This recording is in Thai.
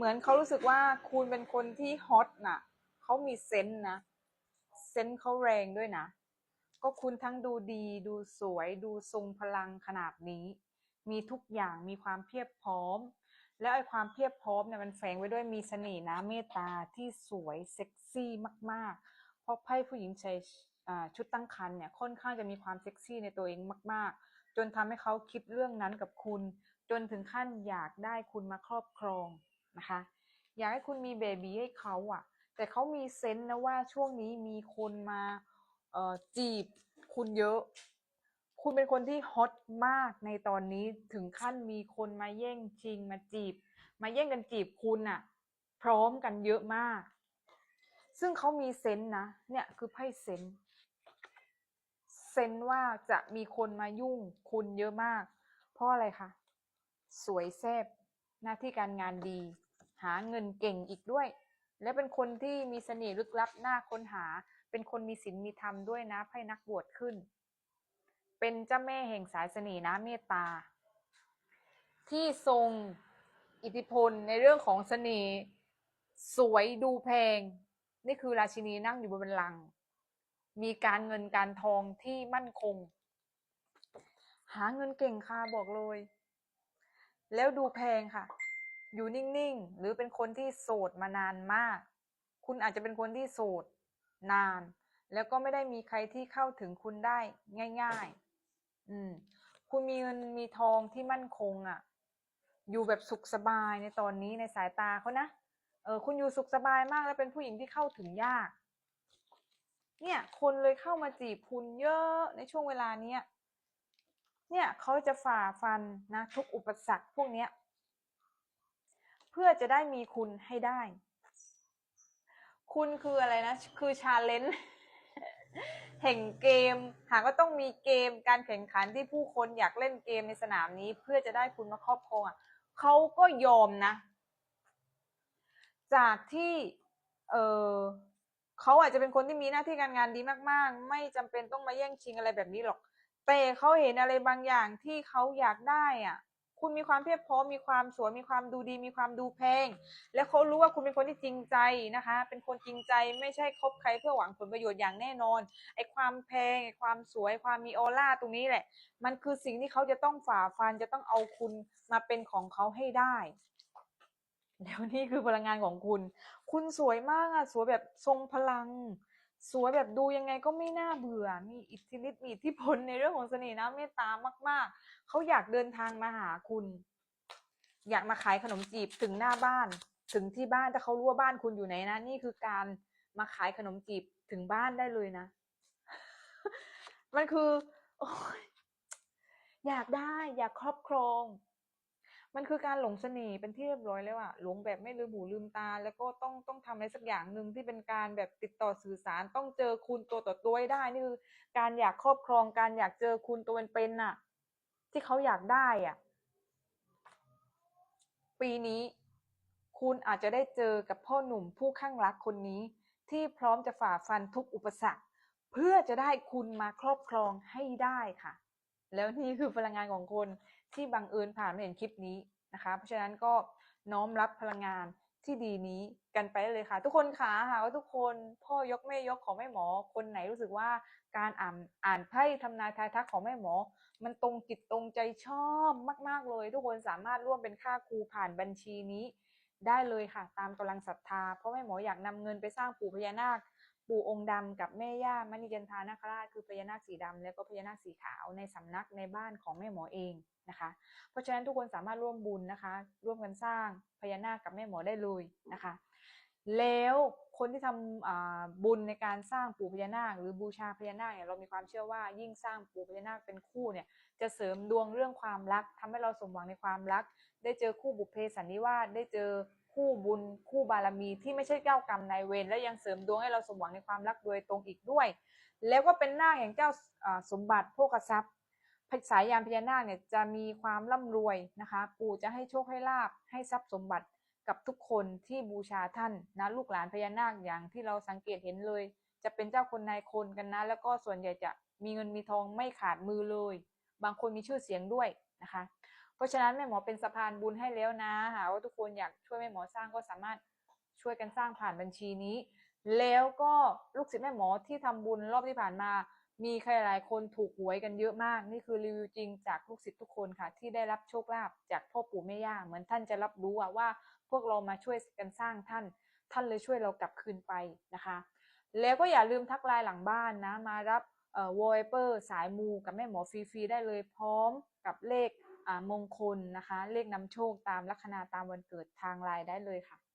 เหมือนเขารู้สึกว่าคุณเป็นคนที่ฮอตน่ะเขามีเซนส์นะ เซนส์เขาแรงด้วยนะ ก็คุณทั้งดูดีดูสวยดูทรงพลังขนาดนี้ มีทุกอย่างมีความเพียบพร้อม แล้วไอ้ความเพียบพร้อมเนี่ยมันแฝงไว้ด้วยมีเสน่ห์นะเมตตาที่สวยเซ็กซี่มากๆ เพราะไพ่ผู้หญิงใช้ชุดตั้งครรภ์เนี่ยค่อนข้างจะมีความเซ็กซี่ในตัวเองมาก ๆ จนทำให้เขาคิดเรื่องนั้นกับคุณ จนถึงขั้นอยากได้คุณมาครอบครอง นะคะ อยากให้คุณมีเบบีให้เขาอะแต่เขามีเซนส์นะว่าช่วงนี้มีคนมาเอ่อจีบคุณเยอะ คุณเป็นคนที่ฮอตมากในตอนนี้ถึงขั้นมีคนมาแย่งชิงมาจีบ มาแย่งกันจีบคุณอะพร้อมกันเยอะมาก ซึ่งเขามีเซนส์นะ เนี่ยคือไพ่เซนส์เซนส์ว่าจะมีคนมายุ่งคุณเยอะมาก เพราะอะไรคะ สวยแซ่บ หน้าที่การงานดี หาเงินเก่งอีกด้วย และเป็นคนที่มีเสน่ห์ลึกลับน่าค้นหา เป็นคนมีศีลมีธรรมด้วยนะไพ่นักบวชขึ้น เป็นเจ้าแม่แห่งสายเสน่ห์นะเมตตา ที่ทรงอิทธิพลในเรื่องของเสน่ห์สวยดูแพง นี่คือราชินีนั่งอยู่บนบัลลัง มีการเงินการทองที่มั่นคง หาเงินเก่งค่ะบอกเลย แล้วดูแพงค่ะ อยู่นิ่งๆ หรือเป็นคนที่โสดมานานมาก คุณอาจจะเป็นคนที่โสดนาน แล้วก็ไม่ได้มีใครที่เข้าถึงคุณได้ง่าย ๆ อืม คุณมีเงินมีทองที่มั่นคงอะ่ะ อยู่แบบสุขสบายในตอนนี้ในสายตาเขานะ เออ คุณอยู่สุขสบายมากแล้วเป็นผู้หญิงที่เข้าถึงยาก เนี่ย คนเลยเข้ามาจีบคุณเยอะในช่วงเวลาเนี้ย เนี่ยเขาจะฝ่าฟันนะทุกอุปสรรคพวกเนี้ยเพื่อจะได้มีคุณให้ได้ คุณคืออะไรนะ คือชาเลนจ์แห่งเกม หากว่าต้องมีเกมการแข่งขันที่ผู้คนอยากเล่นเกมในสนามนี้ เพื่อจะได้คุณมาครอบครองอะเขาก็ยอมนะ จากที่เออเขาอาจจะเป็นคนที่มีหน้าที่การงานดีมาก ๆ ไม่จำเป็นต้องมาแย่งชิงอะไรแบบนี้หรอก แต่เขาเห็นอะไรบางอย่างที่เขาอยากได้อะ คุณมีความเพียบพร้อมมีความสวยมีความดูดี มีความดูแพง แล้วเขารู้ว่าคุณเป็นคนที่จริงใจนะคะ เป็นคนจริงใจไม่ใช่คบใครเพื่อหวังผลประโยชน์อย่างแน่นอนไอ้ความแพงไอ้ความสวยความมีออร่าตรงนี้แหละ มันคือสิ่งที่เขาจะต้องฝ่าฟันจะต้องเอาคุณมาเป็นของเขาให้ได้แล้วนี่คือพลังงานของคุณ คุณสวยมากอะสวยแบบทรงพลัง สวยแบบดูยังไงก็ไม่น่าเบื่อ มีอิทธิฤทธิ์มีอิทธิพลในเรื่องของเสน่ห์นะเมตตามาก ๆ เขาอยากเดินทางมาหาคุณ อยากมาขายขนมจีบถึงหน้าบ้าน ถึงที่บ้านถ้าเขารู้ว่าบ้านคุณอยู่ไหนนะ นี่คือการมาขายขนมจีบถึงบ้านได้เลยนะ มันคืออยากได้อยากครอบครอง มันคือการหลงเสน่ห์เป็นที่เรียบร้อยแล้วอะหลงแบบไม่ลืมหูลืมตา แล้วก็ต้องต้องทำอะไรสักอย่างหนึ่งที่เป็นการแบบติดต่อสื่อสารต้องเจอคุณตัวต่อตัวให้ได้นี่คือการอยากครอบครองการอยากเจอคุณตัวเป็นๆน่ะ ที่เขาอยากได้อะ ปีนี้ คุณอาจจะได้เจอกับพ่อหนุ่มผู้ข้างรักคนนี้ ที่พร้อมจะฝ่าฟันทุกอุปสรรค เพื่อจะได้คุณมาครอบครองให้ได้ค่ะ แล้วนี่คือพลังงานของคนที่บังเอิญผ่านมาเห็นคลิปนี้นะคะ เพราะฉะนั้นก็น้อมรับพลังงานที่ดีนี้กันไปเลยค่ะ ทุกคนค่ะหากว่าทุกคนพ่อยกแม่ยกของแม่หมอ คนไหนรู้สึกว่าการอ่านอ่านไพ่ทำนายทายทักของแม่หมอ มันตรงจิตตรงใจชอบมาก ๆเลย ทุกคนสามารถร่วมเป็นค่าครูผ่านบัญชีนี้ได้เลยค่ะ ตามกำลังศรัทธาเพราะแม่หมออยากนำเงินไปสร้างปู่พญานาค ปู่องค์ดำกับแม่ย่ามณีจันทานาคราชคือพญานาคสีดำแล้วก็พญานาคสีขาวในสำนักในบ้านของแม่หมอเองนะคะ เพราะฉะนั้นทุกคนสามารถร่วมบุญนะคะ ร่วมกันสร้างพญานาคกับแม่หมอได้เลยนะคะ แล้วคนที่ทำอ่าบุญในการสร้างปู่พญานาค หรือบูชาพญานาคเนี่ยเรามีความเชื่อว่ายิ่งสร้างปู่พญานาคเป็นคู่เนี่ยจะเสริมดวงเรื่องความรักทำให้เราสมหวังในความรัก ได้เจอคู่บุพเพสันนิวาสได้เจอ คู่บุญคู่บารมีที่ไม่ใช่เจ้ากรรมนายเวรและยังเสริมดวงให้เราสมหวังในความรักโดยตรงอีกด้วย แล้วก็เป็นนาคแห่งเจ้าสมบัติโภคทรัพย์สายยานพญานาคเนี่ยจะมีความร่ำรวยนะคะ ปู่จะให้โชคให้ลาบให้ทรัพย์สมบัติกับทุกคนที่บูชาท่านนะลูกหลานพญานาคอย่างที่เราสังเกตเห็นเลย จะเป็นเจ้าคนนายคนกันนะ แล้วก็ส่วนใหญ่จะมีเงินมีทองไม่ขาดมือเลย บางคนมีชื่อเสียงด้วยนะคะ เพราะฉะนั้นแม่หมอเป็นสะพานบุญให้แล้วนะหาว่าทุกคนอยากช่วยแม่หมอสร้างก็สามารถช่วยกันสร้างผ่านบัญชีนี้ แล้วก็ลูกศิษย์แม่หมอที่ทำบุญรอบที่ผ่านมา มีใครหลายคนถูกหวยกันเยอะมาก นี่คือรีวิวจริงจากลูกศิษย์ทุกคนค่ะ ที่ได้รับโชคลาภจากพ่อปู่แม่ย่าเหมือนท่านจะรับรู้ว่าพวกเรามาช่วยกันสร้างท่าน ท่านเลยช่วยเรากลับคืนไปนะคะ แล้วก็อย่าลืมทักไลน์หลังบ้านนะ มารับเอ่อวอลเปอร์สายมูกับแม่หมอฟรีๆได้เลยพร้อมกับเลข มงคลนะคะ เลขนำโชคตามลัคนาตามวันเกิดทางไลน์ได้เลยค่ะ